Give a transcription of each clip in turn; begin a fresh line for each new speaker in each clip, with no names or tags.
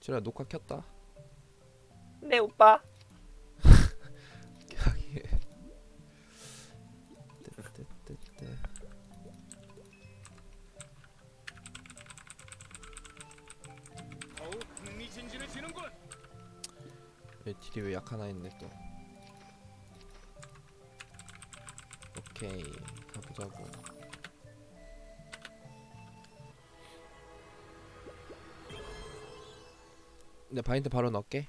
지라 녹화 켰다.
네 오빠
하게. 뜨뜨뜨뜨.
더욱 흥미진진해지는군.
얘 딜이 왜 약하나 했네 또. 오케이 가보자고. 네 바인드 바로 넣을게.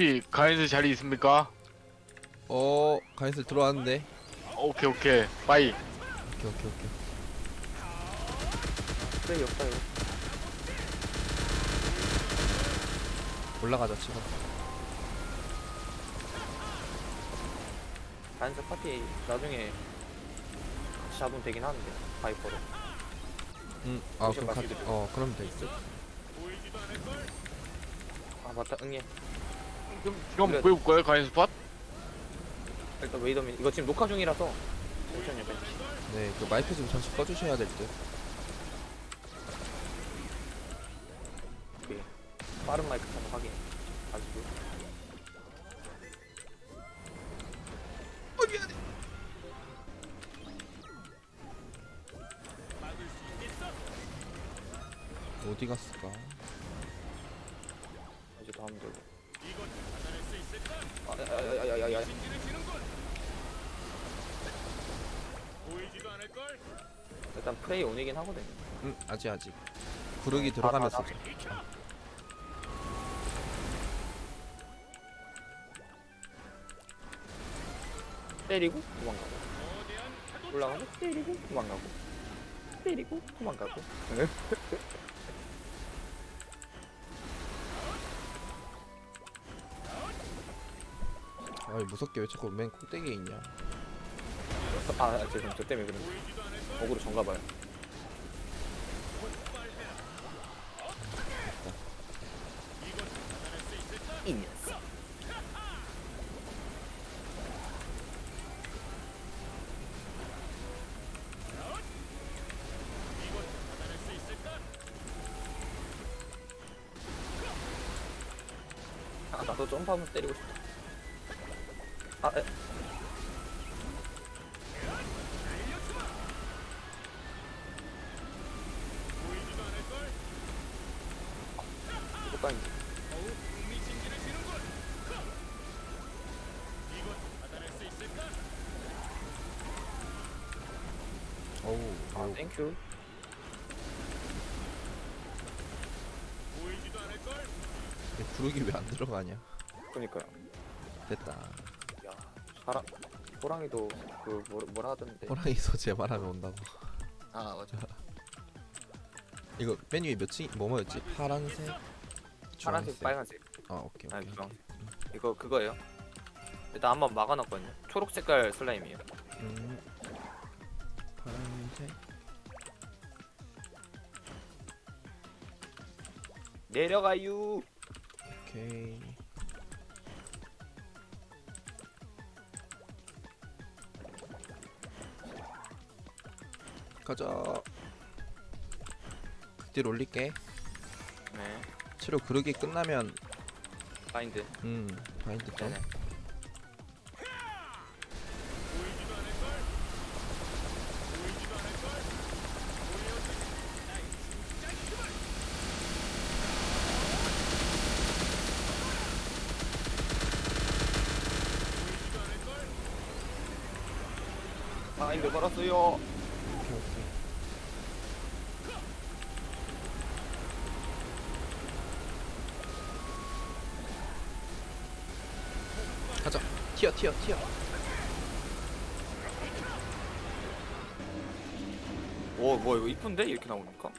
이 가인스 자리 있습니까?
어 가이슬 들어왔는데.
오케이 오케이 빠이
오케이 오케이 오케이.
그래 없다 이거
올라가자 치고.
단서 파티 나중에 같이 잡으면 되긴 하는데 바이퍼로
응. 아 그럼 가. 어 그럼
걸.
아 맞다 응애
그럼 이건
그래.
보여볼 거예요 가인 스 팟?
일단 웨이더민 이거 지금 녹화 중이라서 잠시만요 벤치
네, 그 마이크 좀 잠시 꺼주셔야 될 듯.
오케이 빠른 마이크 한번 확인 가지고
어디 갔을까?
이제 다음 되고? 아야야야야야
진진해지는군. 보이지도 않을 걸.
일단 프레이 온이긴 하거든요
응, 아직 아직. 구르기 들어가면서.
다, 다, 때리고 도망가고. 올라가고 때리고 도망가고 때리고 도망가고
아이 무섭게 왜 자꾸 맨 꼭대기에 있냐?
아, 아 죄송 저 때문에 그런
받아낼 수 있을까?
이 녀석?
아
나도 점프하면서 때리고 싶다 아 에.
있을까?
어우,
아
어우.
땡큐
보이지도 않을 걸.
얘 구르기 왜 안 들어가냐?
그니까요
됐다.
야 사람 호랑이도 그 뭐라, 뭐라 하던데
호랑이서 제 말하면 온다고.
아 맞아
이거 맨 위에 몇 층? 뭐 뭐였지? 파란색,
파란색. 빨간색
아 오케이
아니
오케이.
주황색 이거 그거예요 일단 한번 막아놨거든요 초록 색깔 슬라임이에요
음, 파란색.
내려가유
오케이. 가자. 극딜 올릴게.
네
치료 구르기 끝나면
바인드
음 바인드 좀.
네네. 바인드 걸었어요
오케이 오케이. 가자. 튀어 튀어 튀어.
오 뭐야 이거 이쁜데 이렇게 나오니까.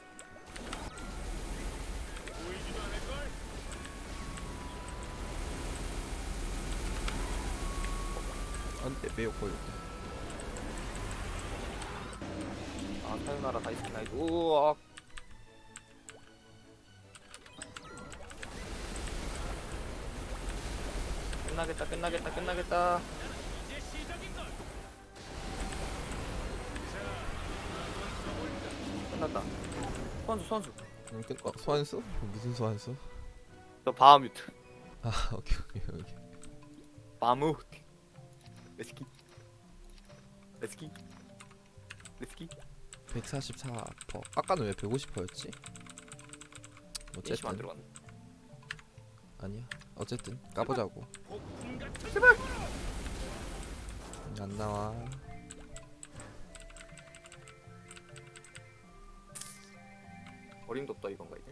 안돼 매우 보였다.
아 사요나라 다이스키 나이트 우와 끝나겠다 끝나겠다 끝나겠다
걸.
끝났다 선수 선수
음, 끝. 어, 소환수? 무슨 소환수?
저 바하뮤트
아 오케이 오케이 오케이.
바무트 레스키 레스키 레스키
144%. 아까는 왜 150%였지?
인심 안
어쨌든
들어갔네
아니야. 어쨌든 까보자고.
같은
안 나와.
어림도 없다 이건가 이제